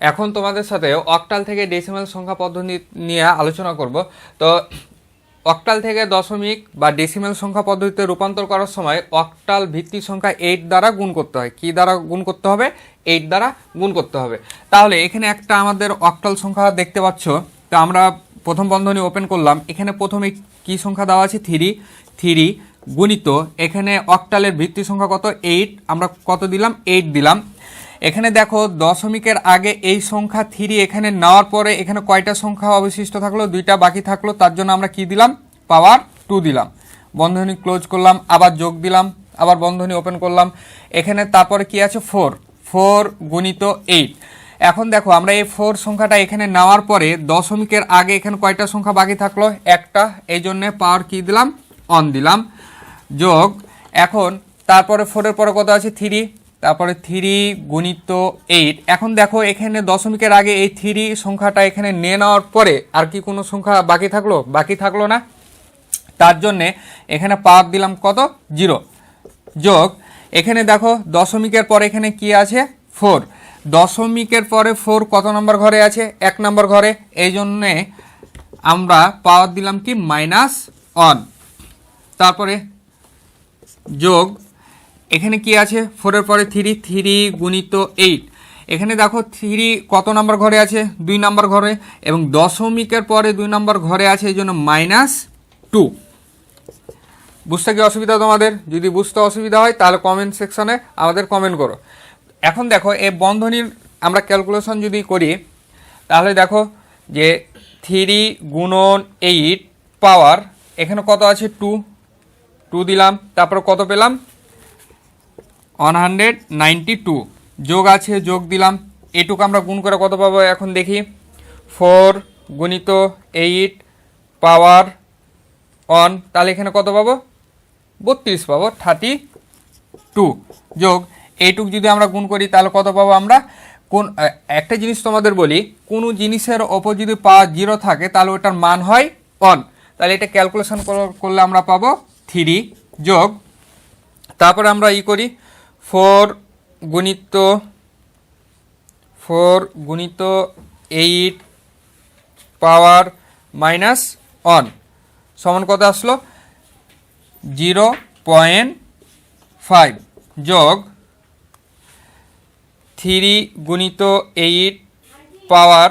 এখন তোমাদের সাথে অক্টাল থেকে ডেসিমাল সংখ্যা পদ্ধতি নিয়ে আলোচনা করব। তো অক্টাল থেকে দশমিক বা ডেসিমাল সংখ্যা পদ্ধতিতে রূপান্তর করার সময় অক্টাল ভিত্তিক সংখ্যা এইট দ্বারা গুণ করতে হয়। কি দ্বারা গুণ করতে হবে? এইট দ্বারা গুণ করতে হবে। তাহলে এখানে একটা আমাদের অক্টাল সংখ্যা দেখতে পাচ্ছ। তো আমরা প্রথম বন্ধনী ওপেন করলাম। এখানে প্রথমে কি সংখ্যা দেওয়া আছে? থ্রি থ্রি গুণিত। এখানে অক্টালের ভিত্তি সংখ্যা কত? এইট আমরা কত দিলাম? এইট দিলাম। এখানে দেখো, দশমিকের আগে এই সংখ্যা থ্রি এখানে নেওয়ার পরে এখানে কয়টা সংখ্যা অবশিষ্ট থাকল? দুইটা বাকি থাকল, তার জন্য আমরা কি দিলাম? পাওয়ার টু দিলাম। বন্ধনী ক্লোজ করলাম, আবার যোগ দিলাম, আবার বন্ধনী ওপেন করলাম। এখানে তারপরে কি আছে? ফোর। ফোর গুণিত এইট। এখন দেখো, আমরা এই ফোর সংখ্যাটা এখানে নেওয়ার পরে দশমিকের আগে এখানে কয়টা সংখ্যা বাকি থাকল? একটা। এই জন্যে পাওয়ার কি দিলাম? অন দিলাম। যোগ। এখন তারপরে ফোরের পরে কত আছে? থ্রি। তারপরে থ্রি গুণিত এইট। এখন দেখো, এখানে দশমিকের আগে এই থ্রি সংখ্যাটা এখানে নিয়ে নেওয়ার পরে আর কি কোনো সংখ্যা বাকি থাকল? বাকি থাকল না। তার জন্যে এখানে পাওয়ার দিলাম কত? জিরো। যোগ, এখানে দেখো দশমিকের পরে এখানে কি আছে? ফোর। দশমিকের পরে ফোর কত নম্বর ঘরে আছে? এক নম্বর ঘরে। এই জন্যে আমরা পাওয়ার দিলাম কি? মাইনাস অন তারপরে যোগ এখানে কি আছে? ফোরের পরে থ্রি থ্রি গুণিত এইট এখানে দেখো থ্রি কত নম্বর ঘরে আছে? দুই নম্বর ঘরে। এবং দশমিকের পরে দুই নম্বর ঘরে আছে এই জন্য মাইনাস টু বুঝতে কি অসুবিধা তোমাদের? যদি বুঝতে অসুবিধা হয়, তাহলে কমেন্ট সেকশনে আমাদের কমেন্ট করো। এখন দেখো এই বন্ধনীর আমরা ক্যালকুলেশন যদি করি, তাহলে দেখো যে থ্রি গুণন এইট পাওয়ার এখানে কত আছে? টু টু দিলাম, তারপর কত পেলাম? ওয়ান হান্ড্রেড নাইনটি টু যোগ আছে, যোগ দিলাম। এটুকু আমরা গুণ করে কত পাবো এখন দেখি। ফোর গুণিত এইট পাওয়ার অন তাহলে এখানে কত পাবো? বত্রিশ পাবো থার্টি টু যোগ, এইটুক যদি আমরা গুণ করি, তাহলে কত পাবো আমরা? কোন একটা জিনিস তোমাদের বলি, কোনো জিনিসের ওপর যদি পাওয়ার জিরো থাকে, তাহলে ওটার মান হয় অন তাহলে এটা ক্যালকুলেশন করলে আমরা পাবো থ্রি যোগ, তারপরে আমরা ই করি ফোর গুণিত ফোর গুণিত এইট পাওয়ার মাইনাস অন সমান কত আসলো? জিরো পয়েন্ট ফাইভ যোগ থ্রি গুণিত এইট পাওয়ার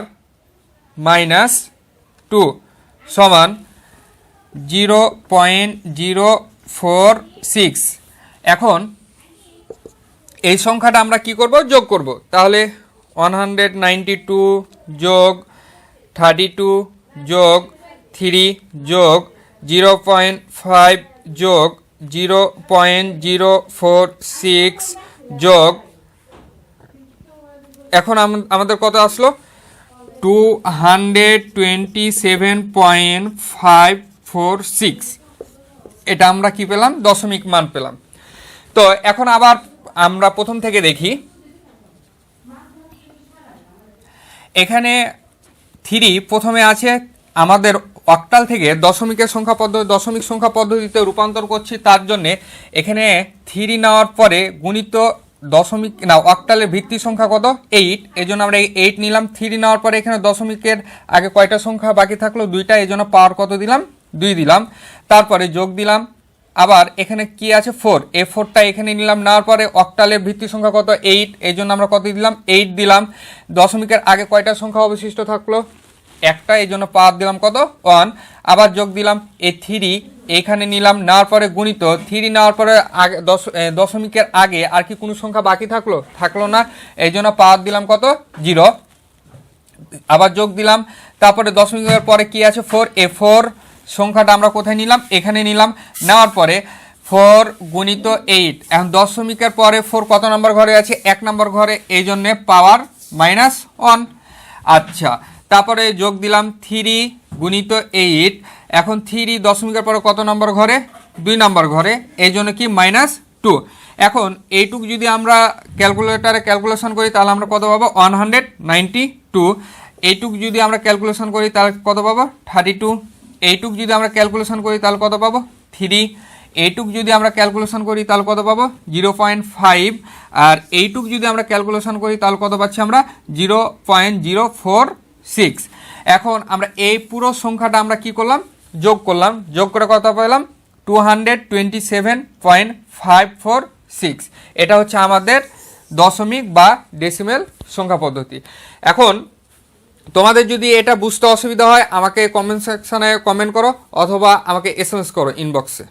মাইনাস টু। সমান zero point zero four six. এখন এই সংখ্যাটা আমরা কি করব? যোগ করব। তাহলে ওয়ান হান্ড্রেড নাইনটি টু যোগ থার্টি টু যোগ থ্রি যোগ জিরো পয়েন্ট ফাইভ যোগ zero point zero four six যোগ এখন আম- আমাদের কত আসলো? Two hundred twenty seven point five four six এটা আমরা কি পেলাম? দশমিক মান পেলাম। তো এখন আবার আমরা প্রথম থেকে দেখি। এখানে থ্রি প্রথমে আছে, আমাদের অক্টাল থেকে দশমিকের সংখ্যা পদ্ধতি দশমিক সংখ্যা পদ্ধতিতে রূপান্তর করছি তার জন্যে এখানে থ্রি নেওয়ার পরে গুণিত দশমিক, না, অক্টালের ভিত্তি সংখ্যা কত? এইট এই জন্য আমরা এইট নিলাম। থ্রি নেওয়ার পরে এখানে দশমিকের আগে কয়টা সংখ্যা বাকি থাকল? দুইটা এই জন্য পাওয়ার কত দিলাম? দুই দিলাম। তারপরে যোগ দিলাম। আবার এখানে কি আছে? ফোর এ ফোরটা এখানে নিলাম, নেওয়ার পরে অক্টালের ভিত্তি সংখ্যা কত? এইট এই জন্য আমরা কত দিলাম? এইট দিলাম। দশমিকের আগে কয়টা সংখ্যা অবশিষ্ট থাকল? একটা, এই জন্য পাওয়ার দিলাম কত? ওয়ান আবার যোগ দিলাম এ থ্রি এখানে নিলাম, নেওয়ার পরে গুণিত। থ্রি নেওয়ার পরে আগে দশ দশমিকের আগে আর কি কোনো সংখ্যা বাকি থাকল? থাকল না। এই জন্য পাওয়ার দিলাম কত? জিরো আবার যোগ দিলাম। তারপরে দশমিকের পরে কি আছে? ফোর এ ফোর সংখ্যাটা আমরা কোথায় নিলাম? এখানে নিলাম। নেওয়ার পরে ফোর গুণিত এইট এখন দশমিকের পরে ফোর কত নম্বর ঘরে আছে? এক নম্বর ঘরে। এই জন্যে পাওয়ার মাইনাস ওয়ান আচ্ছা তারপরে যোগ দিলাম থ্রি গুণিত এইট এখন থ্রি দশমিকের পরে কত নম্বর ঘরে? দুই নম্বর ঘরে। এই জন্য কি? মাইনাস টু এখন এইটুক যদি আমরা ক্যালকুলেটারে ক্যালকুলেশন করি, তাহলে আমরা কত পাবো? ওয়ান হান্ড্রেড নাইনটি টু এইটুক যদি আমরা ক্যালকুলেশন করি, তাহলে কত পাবো? থার্টি টু এইটুক যদি আমরা ক্যালকুলেশন করি, তাহলে কত পাবো? থ্রি এইটুক যদি আমরা ক্যালকুলেশন করি, তাহলে কত পাবো? জিরো পয়েন্ট ফাইভ আর এইটুক যদি আমরা ক্যালকুলেশন করি, তাহলে কত পাচ্ছি আমরা? Zero point zero four six এখন আমরা এই পুরো সংখ্যাটা আমরা কি করলাম? যোগ করলাম। যোগ করে কত পেলাম? Two hundred twenty seven point five four six এটা হচ্ছে আমাদের দশমিক বা ডেসিমেল সংখ্যা পদ্ধতি। এখন তোমাদের যদি এটা বুঝতে অসুবিধা হয়, আমাকে কমেন্ট সেকশনে কমেন্ট করো, অথবা আমাকে এস করো ইনবক্সে